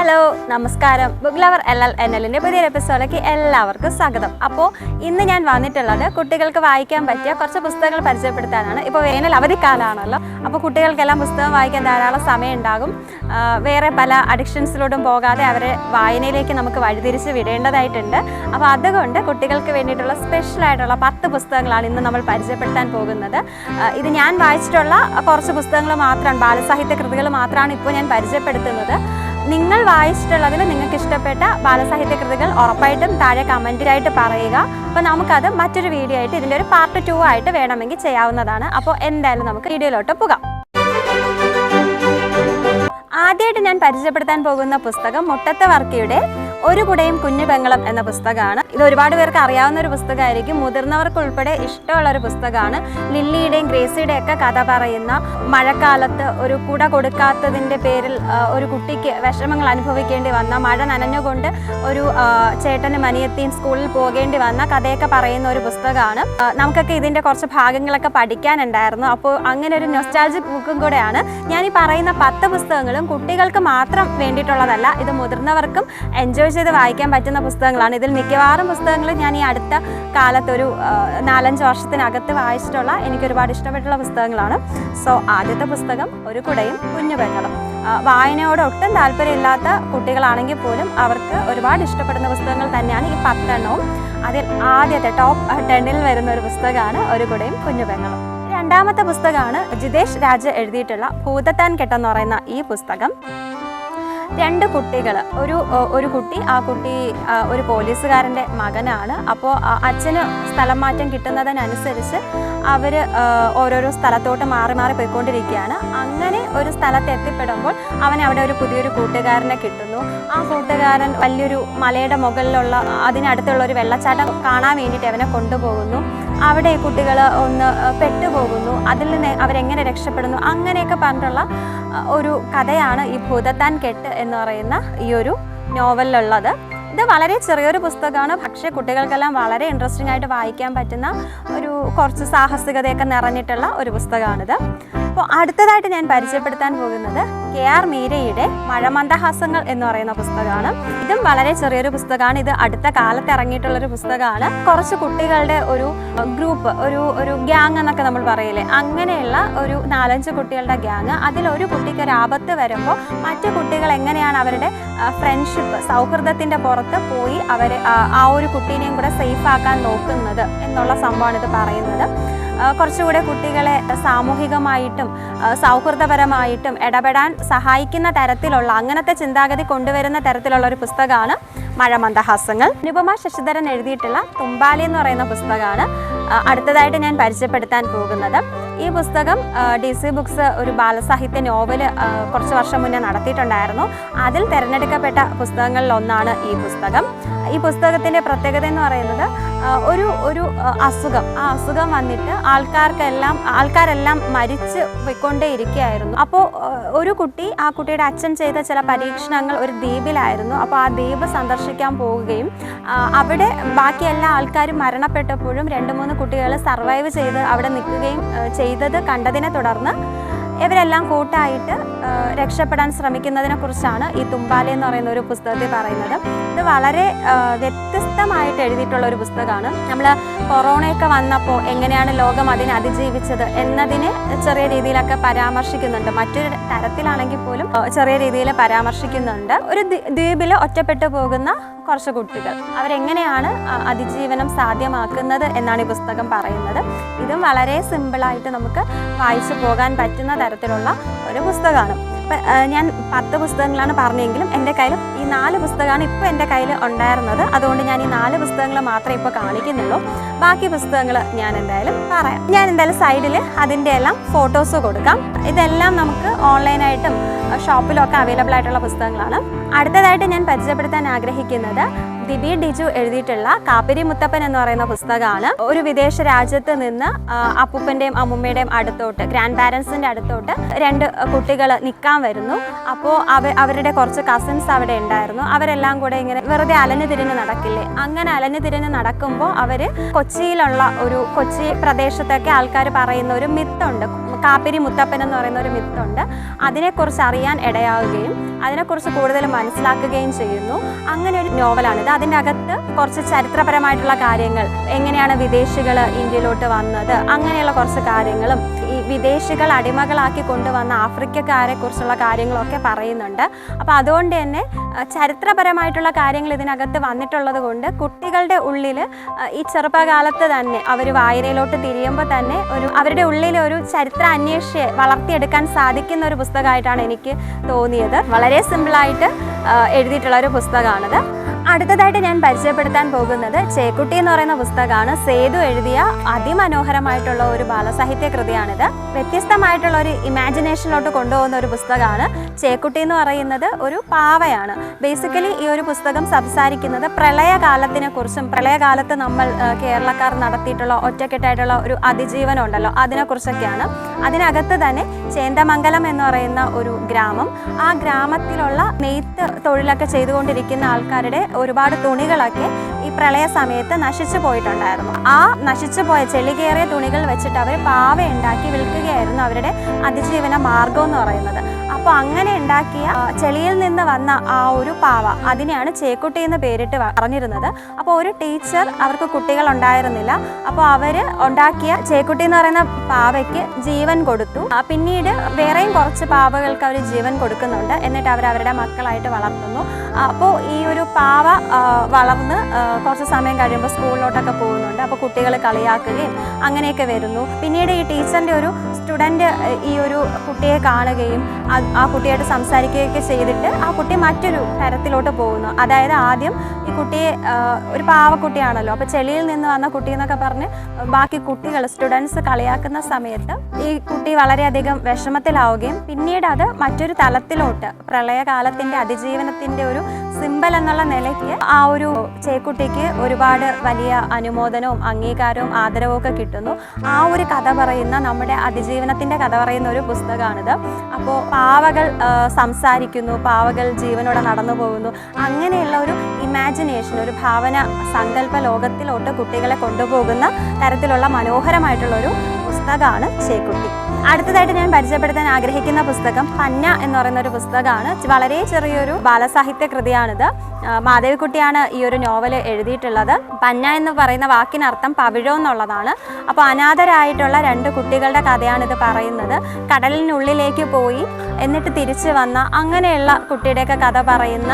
Hello നമസ്കാരം. Book lover L L N എല്ലിന്റെ പുതിയൊരു എപ്പിസോഡിലേക്ക് എല്ലാവർക്കും സ്വാഗതം. അപ്പോൾ ഇന്ന് ഞാൻ വന്നിട്ടുള്ളത് കുട്ടികൾക്ക് വായിക്കാൻ പറ്റിയ കുറച്ച് പുസ്തകങ്ങൾ പരിചയപ്പെടുത്താനാണ്. ഇപ്പോൾ വേനൽ അവധിക്കാലമാണല്ലോ അപ്പോൾ കുട്ടികൾക്കെല്ലാം പുസ്തകം വായിക്കാൻ ധാരാളം സമയം ഉണ്ടാകും വേറെ പല അഡിക്ഷൻസിലോട്ടും പോകാതെ അവരെ വായനയിലേക്ക് നമുക്ക് വഴിതിരിച്ച് വിടേണ്ടതായിട്ടുണ്ട്. അപ്പോൾ അതുകൊണ്ട് കുട്ടികൾക്ക് വേണ്ടിയിട്ടുള്ള സ്പെഷ്യലായിട്ടുള്ള പത്ത് പുസ്തകങ്ങളാണ് ഇന്ന് നമ്മൾ പരിചയപ്പെടുത്താൻ പോകുന്നത്. ഇത് ഞാൻ വായിച്ചിട്ടുള്ള കുറച്ച് പുസ്തകങ്ങൾ മാത്രമാണ് ബാലസാഹിത്യ കൃതികൾ മാത്രമാണ് ഇപ്പോൾ ഞാൻ പരിചയപ്പെടുത്തുന്നത്. നിങ്ങൾ വായിച്ചിട്ടുള്ളതിൽ നിങ്ങൾക്ക് ഇഷ്ടപ്പെട്ട ബാലസാഹിത്യ കൃതികൾ ഉറപ്പായിട്ടും താഴെ കമന്റിലായിട്ട് പറയുക. അപ്പോൾ നമുക്കത് മറ്റൊരു വീഡിയോ ആയിട്ട് ഇതിന്റെ ഒരു പാർട്ട് ടു ആയിട്ട് വേണമെങ്കിൽ ചെയ്യാവുന്നതാണ്. അപ്പോൾ എന്തായാലും നമുക്ക് വീഡിയോയിലോട്ട് പോകാം. ആദ്യമായിട്ട് ഞാൻ പരിചയപ്പെടുത്താൻ പോകുന്ന പുസ്തകം മുട്ടത്തെ വർക്കിയുടെ ഒരു കുടയും കുഞ്ഞു പെങ്ങളും എന്ന പുസ്തകമാണ്. ഇത് ഒരുപാട് പേർക്ക് അറിയാവുന്ന ഒരു പുസ്തകമായിരിക്കും. മുതിർന്നവർക്ക് ഉൾപ്പെടെ ഇഷ്ടമുള്ള ഒരു പുസ്തകമാണ്. ലില്ലിയുടെയും ഗ്രേസിയുടെയും ഒക്കെ കഥ പറയുന്ന മഴക്കാലത്ത് ഒരു കുട കൊടുക്കാത്തതിന്റെ പേരിൽ ഒരു കുട്ടിക്ക് വിഷമങ്ങൾ അനുഭവിക്കേണ്ടി വന്ന മഴ നനഞ്ഞുകൊണ്ട് ഒരു ചേട്ടനും അനിയത്തിയും സ്കൂളിൽ പോകേണ്ടി വന്ന കഥയൊക്കെ പറയുന്ന ഒരു പുസ്തകമാണ്. നമുക്കൊക്കെ ഇതിന്റെ കുറച്ച് ഭാഗങ്ങളൊക്കെ പഠിക്കാനുണ്ടായിരുന്നു. അപ്പോൾ അങ്ങനെ ഒരു നൊസ്റ്റാൾജിക് ബുക്കും കൂടെയാണ് ഞാൻ ഈ പറയുന്ന പത്ത് പുസ്തകങ്ങളും കുട്ടികൾക്ക് മാത്രം വേണ്ടിയിട്ടുള്ളതല്ല ഇത് മുതിർന്നവർക്കും എൻജോയ് ചെയ്ത് വായിക്കാൻ പറ്റുന്ന പുസ്തകങ്ങളാണ്. ഇതിൽ മിക്കവാറും പുസ്തകങ്ങൾ ഞാൻ ഈ അടുത്ത കാലത്തൊരു നാലഞ്ച് വർഷത്തിനകത്ത് വായിച്ചിട്ടുള്ള എനിക്ക് ഒരുപാട് ഇഷ്ടപ്പെട്ടുള്ള പുസ്തകങ്ങളാണ്. സോ ആദ്യത്തെ പുസ്തകം ഒരു കുടയും കുഞ്ഞു പെങ്ങളും വായനയോട് ഒട്ടും താല്പര്യമില്ലാത്ത കുട്ടികളാണെങ്കിൽ പോലും അവർക്ക് ഒരുപാട് ഇഷ്ടപ്പെടുന്ന പുസ്തകങ്ങൾ തന്നെയാണ് ഈ പത്തെണ്ണവും. അതിൽ ആദ്യത്തെ ടോപ്പ് ടെന്നിൽ വരുന്ന ഒരു പുസ്തകമാണ് ഒരു കുടയും കുഞ്ഞു പെങ്ങളും രണ്ടാമത്തെ പുസ്തകമാണ് ജിതേഷ് രാജ എഴുതിയിട്ടുള്ള ഭൂതത്താൻ കെട്ടെന്ന് പറയുന്ന ഈ പുസ്തകം. രണ്ട് കുട്ടികൾ ഒരു ഒരു കുട്ടി ആ കുട്ടി ഒരു പോലീസുകാരന്റെ മകനാണ്. അപ്പോൾ അച്ഛന് സ്ഥലം മാറ്റം കിട്ടുന്നതിനനുസരിച്ച് അവർ ഓരോരോ സ്ഥലത്തോട്ട് മാറി മാറി പോയിക്കൊണ്ടിരിക്കുകയാണ്. അങ്ങനെ ഒരു സ്ഥലത്ത് എത്തിപ്പെടുമ്പോൾ അവന് അവിടെ ഒരു പുതിയൊരു കൂട്ടുകാരനെ കിട്ടുന്നു. ആ കൂട്ടുകാരൻ വലിയൊരു മലയുടെ മുകളിലുള്ള അതിനടുത്തുള്ള ഒരു വെള്ളച്ചാട്ടം കാണാൻ വേണ്ടിയിട്ട് അവനെ കൊണ്ടുപോകുന്നു. അവിടെ കുട്ടികൾ ഒന്ന് പെട്ടുപോകുന്നു. അതിൽ നിന്ന് അവരെങ്ങനെ രക്ഷപ്പെടുന്നു? അങ്ങനെയൊക്കെ പറഞ്ഞിട്ടുള്ള ഒരു കഥയാണ് ഈ ഭൂതത്താൻ കെട്ട് എന്ന് പറയുന്ന ഈ ഒരു നോവലിലുള്ളത്. ഇത് വളരെ ചെറിയൊരു പുസ്തകമാണ്. പക്ഷേ കുട്ടികൾക്കെല്ലാം വളരെ ഇൻട്രസ്റ്റിംഗ് ആയിട്ട് വായിക്കാൻ പറ്റുന്ന ഒരു കുറച്ച് സാഹസികതയൊക്കെ നിറഞ്ഞിട്ടുള്ള ഒരു പുസ്തകമാണിത്. അപ്പോൾ അടുത്തതായിട്ട് ഞാൻ പരിചയപ്പെടുത്താൻ പോകുന്നത് കെ ആർ മീരയുടെ മഴമന്ദഹാസങ്ങൾ എന്ന് പറയുന്ന പുസ്തകമാണ്. ഇതും വളരെ ചെറിയൊരു പുസ്തകമാണ്. ഇത് അടുത്ത കാലത്ത് ഇറങ്ങിയിട്ടുള്ള ഒരു പുസ്തകമാണ്. കുറച്ച് കുട്ടികളുടെ ഒരു ഗ്രൂപ്പ് ഒരു ഒരു ഗ്യാങ് എന്നൊക്കെ നമ്മൾ പറയില്ലേ? അങ്ങനെയുള്ള ഒരു നാലഞ്ച് കുട്ടികളുടെ ഗ്യാങ്. അതിലൊരു കുട്ടിക്ക് ഒരു ആപത്ത് വരുമ്പോൾ മറ്റു കുട്ടികൾ എങ്ങനെയാണ് അവരുടെ ഫ്രണ്ട്ഷിപ്പ് സൗഹൃദത്തിന്റെ പുറത്ത് പോയി അവർ ആ ഒരു കുട്ടീനെയും കൂടെ സേഫ് ആക്കാൻ നോക്കുന്നത് എന്നുള്ള സംഭവമാണ് ഇത് പറയുന്നത്. കുറച്ചുകൂടെ കുട്ടികളെ സാമൂഹികമായിട്ടും സൗഹൃദപരമായിട്ടും ഇടപെടാൻ സഹായിക്കുന്ന തരത്തിലുള്ള അങ്ങനത്തെ ചിന്താഗതി കൊണ്ടുവരുന്ന തരത്തിലുള്ള ഒരു പുസ്തകമാണ് മഴമന്ദഹാസങ്ങൾ. അനുപമ ശശിധരൻ എഴുതിയിട്ടുള്ള തുമ്പാലി എന്ന് പറയുന്ന പുസ്തകമാണ് അടുത്തതായിട്ട് ഞാൻ പരിചയപ്പെടുത്താൻ പോകുന്നത്. ഈ പുസ്തകം ഡി സി ബുക്സ് ഒരു ബാലസാഹിത്യ നോവൽ കുറച്ച് വർഷം മുന്നേ നടത്തിയിട്ടുണ്ടായിരുന്നു. അതിൽ തിരഞ്ഞെടുക്കപ്പെട്ട പുസ്തകങ്ങളിൽ ഒന്നാണ് ഈ പുസ്തകം. ഈ പുസ്തകത്തിന്റെ പ്രത്യേകത എന്ന് പറയുന്നത് ഒരു ഒരു അസുഖം. ആ അസുഖം വന്നിട്ട് ആൾക്കാർക്കെല്ലാം ആൾക്കാരെല്ലാം മരിച്ച് പോയിക്കൊണ്ടേയിരിക്കുകയായിരുന്നു. അപ്പോൾ ഒരു കുട്ടി ആ കുട്ടിയുടെ അച്ഛൻ ചെയ്ത ചില പരീക്ഷണങ്ങൾ ഒരു ദ്വീപിലായിരുന്നു. അപ്പോൾ ആ ദ്വീപ് സന്ദർശിക്കാൻ പോവുകയും അവിടെ ബാക്കി എല്ലാ ആൾക്കാരും മരണപ്പെട്ടപ്പോഴും രണ്ട് മൂന്ന് കുട്ടികൾ സർവൈവ് ചെയ്ത് അവിടെ നിൽക്കുകയും ചെയ്തത് കണ്ടതിനെ തുടർന്ന് ഇവരെല്ലാം കൂട്ടായിട്ട് രക്ഷപ്പെടാൻ ശ്രമിക്കുന്നതിനെ കുറിച്ചാണ് ഈ തുമ്പാല എന്ന് പറയുന്ന ഒരു പുസ്തകത്തിൽ പറയുന്നത്. ഇത് വളരെ വ്യത്യസ്തമായിട്ട് എഴുതിയിട്ടുള്ള ഒരു പുസ്തകമാണ്. നമ്മൾ കൊറോണയൊക്കെ വന്നപ്പോൾ എങ്ങനെയാണ് ലോകം അതിനെ അതിജീവിച്ചത് എന്നതിനെ ചെറിയ രീതിയിലൊക്കെ പരാമർശിക്കുന്നുണ്ട്. മറ്റൊരു തരത്തിലാണെങ്കിൽ പോലും ചെറിയ രീതിയിൽ പരാമർശിക്കുന്നുണ്ട്. ഒരു ദ്വീപിൽ ഒറ്റപ്പെട്ടു പോകുന്ന കുറച്ച് കുട്ടികൾ. അവരെങ്ങനെയാണ് അതിജീവനം സാധ്യമാക്കുന്നത് എന്നാണ് ഈ പുസ്തകം പറയുന്നത്. ഇതും വളരെ സിമ്പിളായിട്ട് നമുക്ക് വായിച്ചു പോകാൻ പറ്റുന്ന തരത്തിലുള്ള ഒരു പുസ്തകമാണ്. ഞാൻ പത്ത് പുസ്തകങ്ങളാണ് പറഞ്ഞെങ്കിലും എന്റെ കയ്യിൽ ഈ നാല് പുസ്തകമാണ് ഇപ്പോൾ എന്റെ കയ്യിൽ ഉണ്ടായിരുന്നത്. അതുകൊണ്ട് ഞാൻ ഈ നാല് പുസ്തകങ്ങൾ മാത്രമേ ഇപ്പോൾ കാണിക്കുന്നുള്ളൂ. ബാക്കി പുസ്തകങ്ങൾ ഞാൻ എന്തായാലും പറയാം. ഞാൻ എന്തായാലും സൈഡിൽ അതിന്റെ എല്ലാം ഫോട്ടോസ് കൊടുക്കാം. ഇതെല്ലാം നമുക്ക് ഓൺലൈനായിട്ടും ഷോപ്പിലൊക്കെ അവൈലബിൾ ആയിട്ടുള്ള പുസ്തകങ്ങളാണ്. അടുത്തതായിട്ട് ഞാൻ പരിചയപ്പെടുത്താൻ ആഗ്രഹിക്കുന്നത് ദിബി ഡിജു എഴുതിയിട്ടുള്ള കാപ്പിരി മുത്തപ്പൻ എന്ന് പറയുന്ന പുസ്തകമാണ്. ഒരു വിദേശ രാജ്യത്ത് നിന്ന് അപ്പൂപ്പന്റെയും അമ്മൂമ്മയുടെയും അടുത്തോട്ട് ഗ്രാൻഡ് പാരൻസിന്റെ അടുത്തോട്ട് രണ്ട് കുട്ടികൾ നിൽക്കാൻ വരുന്നു. അപ്പോൾ അവ അവരുടെ കുറച്ച് കസിൻസ് അവിടെ ഉണ്ടായിരുന്നു. അവരെല്ലാം കൂടെ ഇങ്ങനെ വെറുതെ അലഞ്ഞു തിരിഞ്ഞ് നടക്കില്ലേ? അങ്ങനെ അലഞ്ഞു തിരിഞ്ഞ് നടക്കുമ്പോൾ അവർ കൊച്ചിയിലുള്ള ഒരു കൊച്ചി പ്രദേശത്തൊക്കെ ആൾക്കാർ പറയുന്ന ഒരു മിത്തുണ്ട്. കാപ്പിരി മുത്തപ്പൻ എന്ന് പറയുന്ന ഒരു മിത്തുണ്ട്. അതിനെക്കുറിച്ച് അറിയാൻ ഇടയാവുകയും അതിനെക്കുറിച്ച് കൂടുതൽ മനസ്സിലാക്കുകയും ചെയ്യുന്നു. അങ്ങനെ ഒരു നോവലാണിത്. അതിന്റെ അകത്ത് കുറച്ച് ചരിത്രപരമായിട്ടുള്ള കാര്യങ്ങൾ. എങ്ങനെയാണ് വിദേശികൾ ഇന്ത്യയിലോട്ട് വന്നത്? അങ്ങനെയുള്ള കുറച്ച് കാര്യങ്ങളും ഈ വിദേശികൾ അടിമകളാക്കി കൊണ്ടുവന്ന ആഫ്രിക്കക്കാരെ കുറിച്ചുള്ള കാര്യങ്ങളൊക്കെ പറയുന്നുണ്ട്. അപ്പോൾ അതുകൊണ്ട് തന്നെ ചരിത്രപരമായിട്ടുള്ള കാര്യങ്ങൾ ഇതിനകത്ത് വന്നിട്ടുള്ളത് കൊണ്ട് കുട്ടികളുടെ ഉള്ളിൽ ഈ ചെറുപ്പകാലത്ത് തന്നെ അവർ വായനയിലോട്ട് തിരിയുമ്പോൾ തന്നെ ഒരു അവരുടെ ഉള്ളിൽ ഒരു ചരിത്ര അന്വേഷിയെ വളർത്തിയെടുക്കാൻ സാധിക്കുന്ന ഒരു പുസ്തകമായിട്ടാണ് എനിക്ക് തോന്നിയത്. വളരെ സിമ്പിളായിട്ട് എഴുതിയിട്ടുള്ള ഒരു പുസ്തകമാണിത്. അടുത്തതായിട്ട് ഞാൻ പരിചയപ്പെടുത്താൻ പോകുന്നത് ചേക്കുട്ടി എന്ന് പറയുന്ന പുസ്തകമാണ്. സേതു എഴുതിയ അതിമനോഹരമായിട്ടുള്ള ഒരു ബാലസാഹിത്യ കൃതിയാണിത്. വ്യത്യസ്തമായിട്ടുള്ള ഒരു ഇമാജിനേഷനിലോട്ട് കൊണ്ടുപോകുന്ന ഒരു പുസ്തകമാണ്. ചേക്കുട്ടി എന്ന് പറയുന്നത് ഒരു പാവയാണ്. ബേസിക്കലി ഈ ഒരു പുസ്തകം സംസാരിക്കുന്നത് പ്രളയകാലത്തിനെ കുറിച്ചും പ്രളയകാലത്ത് നമ്മൾ കേരളക്കാർ നടത്തിയിട്ടുള്ള ഒറ്റക്കെട്ടായിട്ടുള്ള ഒരു അതിജീവനം ഉണ്ടല്ലോ അതിനെക്കുറിച്ചൊക്കെയാണ്. അതിനകത്ത് തന്നെ ചേന്തമംഗലം എന്ന് പറയുന്ന ഒരു ഗ്രാമം. ആ ഗ്രാമത്തിലുള്ള നെയ്ത്ത് തൊഴിലൊക്കെ ചെയ്തുകൊണ്ടിരിക്കുന്ന ആൾക്കാരുടെ ഒരുപാട് തുണികളൊക്കെ ഈ പ്രളയ സമയത്ത് നശിച്ചു പോയിട്ടുണ്ടായിരുന്നു. ആ നശിച്ചു പോയ ചെളികേറിയ തുണികൾ വെച്ചിട്ട് അവർ പാവ ഉണ്ടാക്കി വിൽക്കുകയായിരുന്നു അവരുടെ അതിജീവന മാർഗം എന്ന് പറയുന്നത്. അപ്പോൾ അങ്ങനെ ഉണ്ടാക്കിയ ചെളിയിൽ നിന്ന് വന്ന ആ ഒരു പാവ അതിനെയാണ് ചേക്കുട്ടി എന്ന് പേരിട്ട് പറഞ്ഞിരുന്നത്. അപ്പോൾ ഒരു ടീച്ചർ അവർക്ക് കുട്ടികൾ ഉണ്ടായിരുന്നില്ല അപ്പോൾ അവർ ഉണ്ടാക്കിയ ചേക്കുട്ടി എന്ന് പറയുന്ന പാവയ്ക്ക് ജീവൻ കൊടുത്തു. പിന്നീട് വേറെയും കുറച്ച് പാവകൾക്ക് അവർ ജീവൻ കൊടുക്കുന്നുണ്ട്. എന്നിട്ട് അവർ അവരുടെ മക്കളായിട്ട് വളർത്തുന്നു. അപ്പോൾ ഈ ഒരു പാവ വളർന്ന് കുറച്ച് സമയം കഴിയുമ്പോൾ സ്കൂളിലോട്ടൊക്കെ പോകുന്നുണ്ട്. അപ്പോൾ കുട്ടികൾ കളിയാക്കുകയും അങ്ങനെയൊക്കെ വരുന്നു. പിന്നീട് ഈ ടീച്ചറിന്റെ ഒരു സ്റ്റുഡന്റ് ഈ ഒരു കുട്ടിയെ കാണുകയും ആ കുട്ടിയായിട്ട് സംസാരിക്കുകയൊക്കെ ചെയ്തിട്ട് ആ കുട്ടി മറ്റൊരു തരത്തിലോട്ട് പോകുന്നു. അതായത് ആദ്യം ഈ കുട്ടിയെ ഒരു പാവക്കുട്ടിയാണല്ലോ. അപ്പോൾ ചെളിയിൽ നിന്ന് വന്ന കുട്ടി എന്നൊക്കെ പറഞ്ഞ് ബാക്കി കുട്ടികൾ സ്റ്റുഡൻസ് കളിയാക്കുന്ന സമയത്ത് ഈ കുട്ടി വളരെയധികം വിഷമത്തിലാവുകയും പിന്നീട് അത് മറ്റൊരു തലത്തിലോട്ട് പ്രളയകാലത്തിന്റെ അതിജീവനത്തിന്റെ ഒരു സിമ്പൽ എന്നുള്ള നിലയ്ക്ക് ആ ഒരു ചേക്കുട്ടിക്ക് ഒരുപാട് വലിയ അനുമോദനവും അംഗീകാരവും ആദരവും ഒക്കെ കിട്ടുന്നു. ആ ഒരു കഥ പറയുന്ന നമ്മുടെ അതിജീവനത്തിന്റെ കഥ പറയുന്ന ഒരു പുസ്തകമാണിത്. അപ്പോൾ പാവകൾ സംസാരിക്കുന്നു പാവകൾ ജീവനോടെ നടന്നു പോകുന്നു. അങ്ങനെയുള്ള ഒരു ഇമാജിനേഷൻ ഒരു ഭാവന സങ്കല്പ ലോകത്തിലോട്ട് കുട്ടികളെ കൊണ്ടുപോകുന്ന തരത്തിലുള്ള മനോഹരമായിട്ടുള്ള ഒരു പുസ്തകമാണ് ചേക്കുട്ടി. അടുത്തതായിട്ട് ഞാൻ പരിചയപ്പെടുത്താൻ ആഗ്രഹിക്കുന്ന പുസ്തകം പന്ന എന്ന് പറയുന്ന ഒരു പുസ്തകമാണ്. വളരെ ചെറിയൊരു ബാലസാഹിത്യ കൃതിയാണിത്. മാധവിക്കുട്ടിയാണ് ഈ ഒരു നോവൽ എഴുതിയിട്ടുള്ളത്. പന്ന എന്ന് പറയുന്ന വാക്കിനർത്ഥം പവിഴോ എന്നുള്ളതാണ്. അപ്പോൾ അനാഥരായിട്ടുള്ള രണ്ട് കുട്ടികളുടെ കഥയാണ് ഇത് പറയുന്നത്. കടലിനുള്ളിലേക്ക് പോയി എന്നിട്ട് തിരിച്ചു വന്ന അങ്ങനെയുള്ള കുട്ടിയുടെയൊക്കെ കഥ പറയുന്ന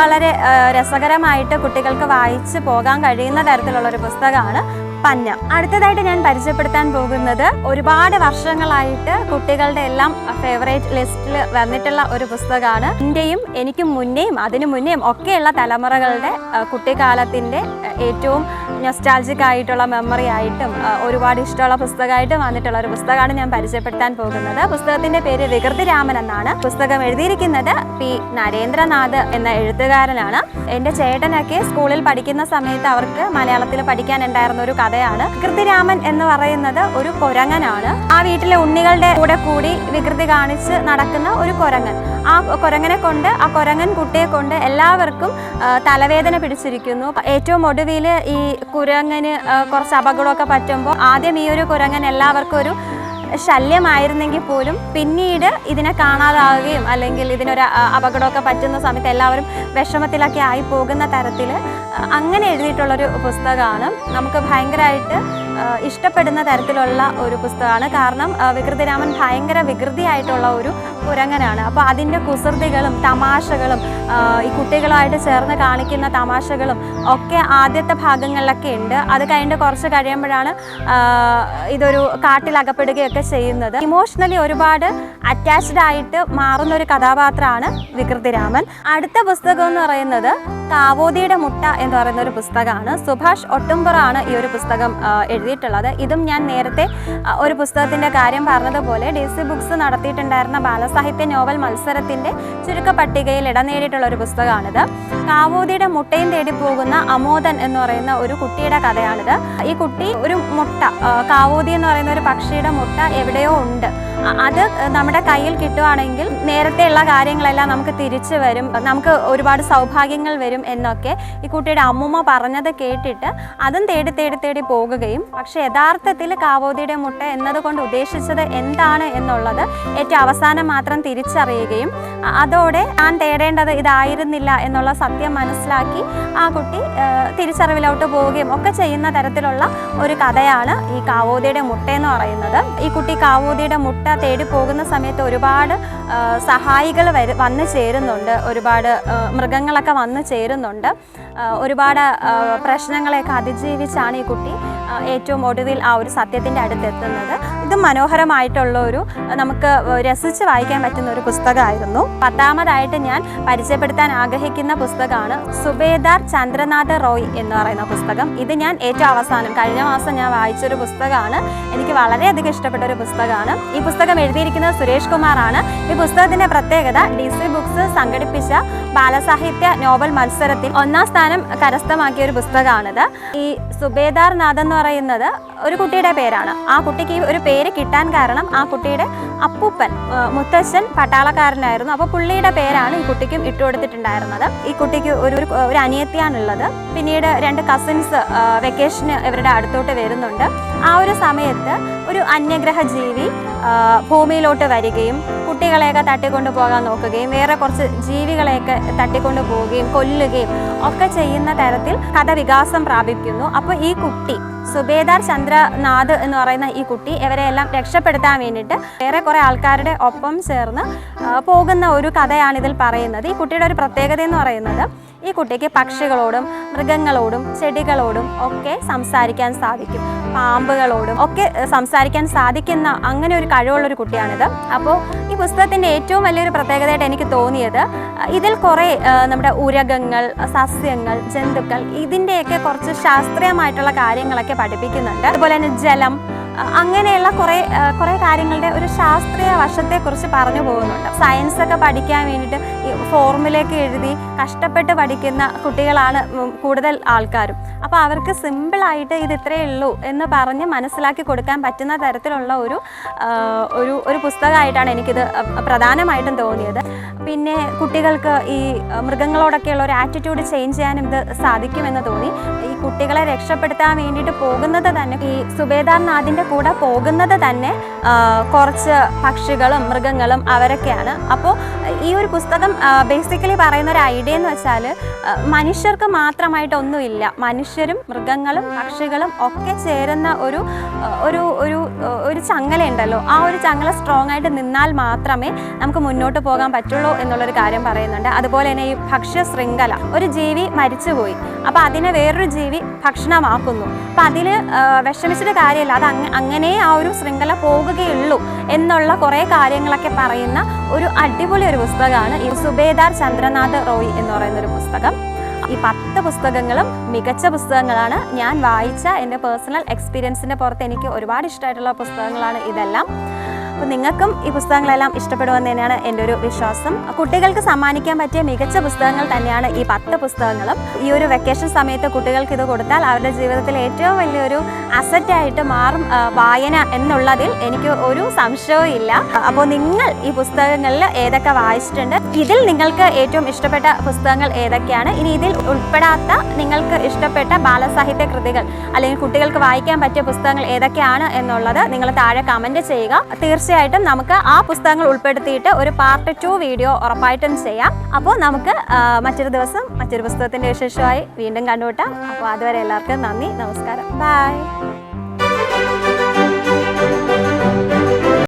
വളരെ രസകരമായിട്ട് കുട്ടികൾക്ക് വായിച്ച് പോകാൻ കഴിയുന്ന തരത്തിലുള്ള ഒരു പുസ്തകമാണ്. പന്ന അടുത്തതായിട്ട് ഞാൻ പരിചയപ്പെടുത്താൻ പോകുന്നത് ഒരുപാട് വർഷങ്ങളായിട്ട് കുട്ടികളുടെ എല്ലാം ഫേവറേറ്റ് ലിസ്റ്റിൽ വന്നിട്ടുള്ള ഒരു പുസ്തകമാണ്. എന്റെയും എനിക്കും മുന്നേയും അതിനു മുന്നേയും ഒക്കെയുള്ള തലമുറകളുടെ കുട്ടിക്കാലത്തിന്റെ ഏറ്റവും നൊസ്റ്റാൾജിക് ആയിട്ടുള്ള മെമ്മറി ആയിട്ടും ഒരുപാട് ഇഷ്ടമുള്ള പുസ്തകമായിട്ടും വന്നിട്ടുള്ള ഒരു പുസ്തകമാണ് ഞാൻ പരിചയപ്പെടുത്താൻ പോകുന്നത്. പുസ്തകത്തിന്റെ പേര് വികൃതി രാമൻ എന്നാണ്. പുസ്തകം എഴുതിയിരിക്കുന്നത് പി നരേന്ദ്രനാഥ് എന്ന എഴുത്തുകാരനാണ്. എന്റെ ചേട്ടനൊക്കെ സ്കൂളിൽ പഠിക്കുന്ന സമയത്ത് അവർക്ക് മലയാളത്തിൽ പഠിക്കാനുണ്ടായിരുന്ന ഒരു കഥയാണ്. വികൃതി രാമൻ എന്ന് പറയുന്നത് ഒരു കുരങ്ങനാണ്. ആ വീട്ടിലെ ഉണ്ണികളുടെ കൂടെ കൂടി വികൃതി കാണിച്ച് നടക്കുന്ന ഒരു കൊരങ്ങൻ. ആ കുരങ്ങനെ കൊണ്ട് ആ കുരങ്ങൻ കുട്ടിയെ കൊണ്ട് എല്ലാവർക്കും തലവേദന പിടിച്ചിരിക്കുന്നു. ഏറ്റവും ഒടുവിൽ ഈ കുരങ്ങന് കുറച്ച് അപകടമൊക്കെ പറ്റുമ്പോൾ ആദ്യം ഈ ഒരു കുരങ്ങൻ എല്ലാവർക്കും ഒരു ശല്യമായിരുന്നെങ്കിൽ പോലും പിന്നീട് ഇതിനെ കാണാതാവുകയും അല്ലെങ്കിൽ ഇതിനൊരു അപകടമൊക്കെ പറ്റുന്ന സമയത്ത് എല്ലാവരും വിഷമത്തിലൊക്കെ ആയി പോകുന്ന തരത്തിൽ അങ്ങനെ എഴുതിയിട്ടുള്ളൊരു പുസ്തകമാണ്. നമുക്ക് ഭയങ്കരമായിട്ട് ഇഷ്ടപ്പെടുന്ന തരത്തിലുള്ള ഒരു പുസ്തകമാണ്. കാരണം വികൃതിരാമൻ ഭയങ്കര വികൃതിയായിട്ടുള്ള ഒരു കുരങ്ങനാണ് അപ്പോൾ അതിന്റെ കുസൃതികളും തമാശകളും ഈ കുട്ടികളായിട്ട് ചേർന്ന് കാണിക്കുന്ന തമാശകളും ഒക്കെ ആദ്യത്തെ ഭാഗങ്ങളിലൊക്കെ ഉണ്ട്. അത് കഴിഞ്ഞിട്ട് കുറച്ച് കഴിയുമ്പോഴാണ് ഇതൊരു കാട്ടിലകപ്പെടുകയൊക്കെ ചെയ്യുന്നത്. ഇമോഷണലി ഒരുപാട് അറ്റാച്ച്ഡ് ആയിട്ട് മാറുന്ന ഒരു കഥാപാത്രമാണ് വികൃതിരാമൻ. അടുത്ത പുസ്തകം എന്ന് പറയുന്നത് കാവോതിയുടെ മുട്ട എന്ന് പറയുന്ന ഒരു പുസ്തകമാണ്. സുഭാഷ് ഒട്ടുംപുറാണ് ഈ ഒരു പുസ്തകം എഴുതിയിട്ടുള്ളത്. ഇതും ഞാൻ നേരത്തെ ഒരു പുസ്തകത്തിന്റെ കാര്യം പറഞ്ഞതുപോലെ ഡി സി ബുക്സ് നടത്തിയിട്ടുണ്ടായിരുന്ന ബാലസാഹിത്യ നോവൽ മത്സരത്തിന്റെ ചുരുക്ക പട്ടികയിൽ ഇടം നേടിയിട്ടുള്ള ഒരു പുസ്തകമാണിത്. കാവോദിയുടെ മുട്ടയും തേടി പോകുന്ന അമോദൻ എന്ന് പറയുന്ന ഒരു കുട്ടിയുടെ കഥയാണിത്. ഈ കുട്ടി ഒരു മുട്ട കാവോദി എന്ന് പറയുന്ന ഒരു പക്ഷിയുടെ മുട്ട എവിടെയോ ഉണ്ട്. അത് നമ്മുടെ കയ്യിൽ കിട്ടുവാണെങ്കിൽ നേരത്തെ ഉള്ള കാര്യങ്ങളെല്ലാം നമുക്ക് തിരിച്ചു വരും. നമുക്ക് ഒരുപാട് സൗഭാഗ്യങ്ങൾ വരും എന്നൊക്കെ ഈ കുട്ടിയുടെ അമ്മൂമ്മ പറഞ്ഞത് കേട്ടിട്ട് അതും തേടി തേടി തേടി പോകുകയും പക്ഷേ യഥാർത്ഥത്തിൽ കാവോതിയുടെ മുട്ട എന്നതുകൊണ്ട് ഉദ്ദേശിച്ചത് എന്താണ് എന്നുള്ളത് ഏറ്റവും അവസാനം മാത്രം തിരിച്ചറിയുകയും അതോടെ ഞാൻ തേടേണ്ടത് ഇതായിരുന്നില്ല എന്നുള്ള സത്യം മനസ്സിലാക്കി ആ കുട്ടി തിരിച്ചറിവിലോട്ട് പോവുകയും ഒക്കെ ചെയ്യുന്ന തരത്തിലുള്ള ഒരു കഥയാണ് ഈ കാവോതിയുടെ മുട്ട എന്ന് പറയുന്നത്. ഈ കുട്ടി കാവോതിയുടെ മുട്ട തേടി പോകുന്ന സമയത്ത് ഒരുപാട് സഹായികൾ വരു വന്നു ചേരുന്നുണ്ട്. ഒരുപാട് മൃഗങ്ങളൊക്കെ വന്നു ചേരുന്നുണ്ട്. ഒരുപാട് പ്രശ്നങ്ങളെയൊക്കെ അതിജീവിച്ചാണ് ഈ കുട്ടി ഏറ്റവും ഒടുവിൽ ആ ഒരു സത്യത്തിന്റെ അടുത്തെത്തുന്നത്. ഇത് മനോഹരമായിട്ടുള്ള ഒരു നമുക്ക് രസിച്ച് വായിക്കാൻ പറ്റുന്ന ഒരു പുസ്തകമായിരുന്നു. പത്താമതായിട്ട് ഞാൻ പരിചയപ്പെടുത്താൻ ആഗ്രഹിക്കുന്ന പുസ്തകമാണ് സുബേദാർ ചന്ദ്രനാഥ റോയ് എന്ന് പറയുന്ന പുസ്തകം. ഇത് ഞാൻ ഏറ്റവും അവസാനം കഴിഞ്ഞ മാസം ഞാൻ വായിച്ചൊരു പുസ്തകമാണ്. എനിക്ക് വളരെയധികം ഇഷ്ടപ്പെട്ട ഒരു പുസ്തകമാണ്. ഈ പുസ്തകം എഴുതിയിരിക്കുന്നത് സുരേഷ് കുമാറാണ്. ഈ പുസ്തകത്തിന്റെ പ്രത്യേകത ഡി സി ബുക്സ് സംഘടിപ്പിച്ച ബാലസാഹിത്യ നോവൽ മത്സരത്തിൽ ഒന്നാം സ്ഥാനം കരസ്ഥമാക്കിയ ഒരു പുസ്തകമാണിത്. ഈ സുബേദാർ നാഥ് എന്ന് പറയുന്നത് ഒരു കുട്ടിയുടെ പേരാണ്. ആ കുട്ടിക്ക് ഒരു പേര് കിട്ടാൻ കാരണം ആ കുട്ടിയുടെ അപ്പൂപ്പൻ മുത്തശ്ശൻ പട്ടാളക്കാരനായിരുന്നു. അപ്പോൾ പുള്ളിയുടെ പേരാണ് ഈ കുട്ടിക്കും ഇട്ടു കൊടുത്തിട്ടുണ്ടായിരുന്നത്. ഈ കുട്ടിക്ക് ഒരു ഒരു- അനിയത്തിയാണുള്ളത്. പിന്നീട് രണ്ട് കസിൻസ് വെക്കേഷന് ഇവരുടെ അടുത്തോട്ട് വരുന്നുണ്ട്. ആ ഒരു സമയത്ത് ഒരു അന്യഗ്രഹ ജീവി ഭൂമിയിലോട്ട് വരികയും കുട്ടികളെയൊക്കെ തട്ടിക്കൊണ്ടു പോകാൻ നോക്കുകയും വേറെ കുറച്ച് ജീവികളെയൊക്കെ തട്ടിക്കൊണ്ടു പോവുകയും കൊല്ലുകയും ഒക്കെ ചെയ്യുന്ന തരത്തിൽ കഥ വികാസം പ്രാപിക്കുന്നു. അപ്പോൾ ഈ കുട്ടി സുബേദാർ ചന്ദ്രനാഥ് എന്ന് പറയുന്ന ഈ കുട്ടി ഇവരെയെല്ലാം രക്ഷപ്പെടുത്താൻ വേണ്ടിയിട്ട് വേറെ കുറേ ആൾക്കാരുടെ ഒപ്പം ചേർന്ന് പോകുന്ന ഒരു കഥയാണ് ഇതിൽ പറയുന്നത്. ഈ കുട്ടിയുടെ ഒരു പ്രത്യേകത എന്ന് പറയുന്നത് ഈ കുട്ടിക്ക് പക്ഷികളോടും മൃഗങ്ങളോടും ചെടികളോടും ഒക്കെ സംസാരിക്കാൻ സാധിക്കും. പാമ്പുകളോടും ഒക്കെ സംസാരിക്കാൻ സാധിക്കുന്ന അങ്ങനെ ഒരു കഴിവുള്ള ഒരു കുട്ടിയാണിത്. അപ്പോൾ പുസ്തകത്തിന്റെ ഏറ്റവും വലിയൊരു പ്രത്യേകതയായിട്ട് എനിക്ക് തോന്നിയത് ഇതിൽ കുറേ നമ്മുടെ ഉരകങ്ങൾ സസ്യങ്ങൾ ജന്തുക്കൾ ഇതിന്റെയൊക്കെ കുറച്ച് ശാസ്ത്രീയമായിട്ടുള്ള കാര്യങ്ങളൊക്കെ പഠിപ്പിക്കുന്നുണ്ട്. അതുപോലെ തന്നെ ജലം അങ്ങനെയുള്ള കുറേ കുറേ കാര്യങ്ങളുടെ ഒരു ശാസ്ത്രീയ വശത്തെക്കുറിച്ച് പറഞ്ഞു പോകുന്നുണ്ട്. സയൻസ് ഒക്കെ പഠിക്കാൻ വേണ്ടിയിട്ട് ഫോർമുലയൊക്കെ എഴുതി കഷ്ടപ്പെട്ട് പഠിക്കുന്ന കുട്ടികളാണ് കൂടുതൽ ആൾക്കാരും. അപ്പോൾ അവർക്ക് സിമ്പിളായിട്ട് ഇത് ഇത്രയേ ഉള്ളൂ എന്ന് പറഞ്ഞ് മനസ്സിലാക്കി കൊടുക്കാൻ പറ്റുന്ന തരത്തിലുള്ള ഒരു ഒരു ഒരു പുസ്തകമായിട്ടാണ് എനിക്കിത് പ്രധാനമായിട്ടും തോന്നിയത്. പിന്നെ കുട്ടികൾക്ക് ഈ മൃഗങ്ങളോടൊക്കെയുള്ള ഒരു ആറ്റിറ്റ്യൂഡ് ചേഞ്ച് ചെയ്യാനും ഇത് സാധിക്കുമെന്ന് തോന്നി. ഈ കുട്ടികളെ രക്ഷപ്പെടുത്താൻ വേണ്ടിയിട്ട് പോകുന്നത് തന്നെ ഈ സുബേദാർ നാഥിന്റെ കൂടെ പോകുന്നത് തന്നെ കുറച്ച് പക്ഷികളും മൃഗങ്ങളും അവരൊക്കെയാണ്. അപ്പോൾ ഈ ഒരു പുസ്തകം ബേസിക്കലി പറയുന്ന ഒരു ഐഡിയ എന്ന് വെച്ചാൽ മനുഷ്യർക്ക് മാത്രമായിട്ടൊന്നുമില്ല മനുഷ്യരും മൃഗങ്ങളും പക്ഷികളും ഒക്കെ ചേരുന്ന ഒരു ഒരു ഒരു ഒരു ചങ്ങല ചങ്ങലയുണ്ടല്ലോ ആ ഒരു ചങ്ങല സ്ട്രോങ് ആയിട്ട് നിന്നാൽ മാത്രമേ നമുക്ക് മുന്നോട്ട് പോകാൻ പറ്റുള്ളൂ എന്നുള്ളൊരു കാര്യം പറയുന്നുണ്ട്. അതുപോലെ തന്നെ ഈ ഭക്ഷ്യ ശൃംഖല ഒരു ജീവി മരിച്ചുപോയി. അപ്പോൾ അതിനെ വേറൊരു ജീവി ഭക്ഷണമാക്കുന്നു. അപ്പം അതിൽ വിഷമിച്ചിട്ട് കാര്യമില്ല. അത് അങ്ങ അങ്ങനെ ആ ഒരു ശൃംഖല പോകുകയുള്ളൂ എന്നുള്ള കുറേ കാര്യങ്ങളൊക്കെ പറയുന്ന ഒരു അടിപൊളി ഒരു പുസ്തകമാണ് ഈ സുബേദാർ ചന്ദ്രനാഥ് റോയ് എന്ന് പറയുന്ന ഒരു പുസ്തകം. ഈ പത്ത് പുസ്തകങ്ങളും മികച്ച പുസ്തകങ്ങളാണ്. ഞാൻ വായിച്ച എന്റെ പേഴ്സണൽ എക്സ്പീരിയൻസിന്റെ പുറത്ത് എനിക്ക് ഒരുപാട് ഇഷ്ടമായിട്ടുള്ള പുസ്തകങ്ങളാണ് ഇതെല്ലാം. അപ്പോൾ നിങ്ങൾക്കും ഈ പുസ്തകങ്ങളെല്ലാം ഇഷ്ടപ്പെടുമെന്ന് തന്നെയാണ് എന്റെ ഒരു വിശ്വാസം. കുട്ടികൾക്ക് സമ്മാനിക്കാൻ പറ്റിയ മികച്ച പുസ്തകങ്ങൾ തന്നെയാണ് ഈ പത്ത് പുസ്തകങ്ങളും. ഈ ഒരു വെക്കേഷൻ സമയത്ത് കുട്ടികൾക്ക് ഇത് കൊടുത്താൽ അവരുടെ ജീവിതത്തിൽ ഏറ്റവും വലിയൊരു അസറ്റായിട്ട് മാറും വായന എന്നുള്ളതിൽ എനിക്ക് ഒരു സംശയവും ഇല്ല. അപ്പോൾ നിങ്ങൾ ഈ പുസ്തകങ്ങളിൽ ഏതൊക്കെ വായിച്ചിട്ടുണ്ട്? ഇതിൽ നിങ്ങൾക്ക് ഏറ്റവും ഇഷ്ടപ്പെട്ട പുസ്തകങ്ങൾ ഏതൊക്കെയാണ്? ഇനി ഇതിൽ ഉൾപ്പെടാത്ത നിങ്ങൾക്ക് ഇഷ്ടപ്പെട്ട ബാലസാഹിത്യ കൃതികൾ അല്ലെങ്കിൽ കുട്ടികൾക്ക് വായിക്കാൻ പറ്റിയ പുസ്തകങ്ങൾ ഏതൊക്കെയാണ് എന്നുള്ളത് നിങ്ങൾ താഴെ കമന്റ് ചെയ്യുക. തീർച്ചയായിട്ടും നമുക്ക് ആ പുസ്തകങ്ങൾ ഉൾപ്പെടുത്തിയിട്ട് ഒരു പാർട്ട് ടു വീഡിയോ ഉറപ്പായിട്ടും ചെയ്യാം. അപ്പോൾ നമുക്ക് മറ്റൊരു ദിവസം മറ്റൊരു പുസ്തകത്തിന്റെ വിശേഷമായി വീണ്ടും കണ്ടുമുട്ടാം. അപ്പോൾ അതുവരെ എല്ലാവർക്കും നന്ദി നമസ്കാരം. ബൈ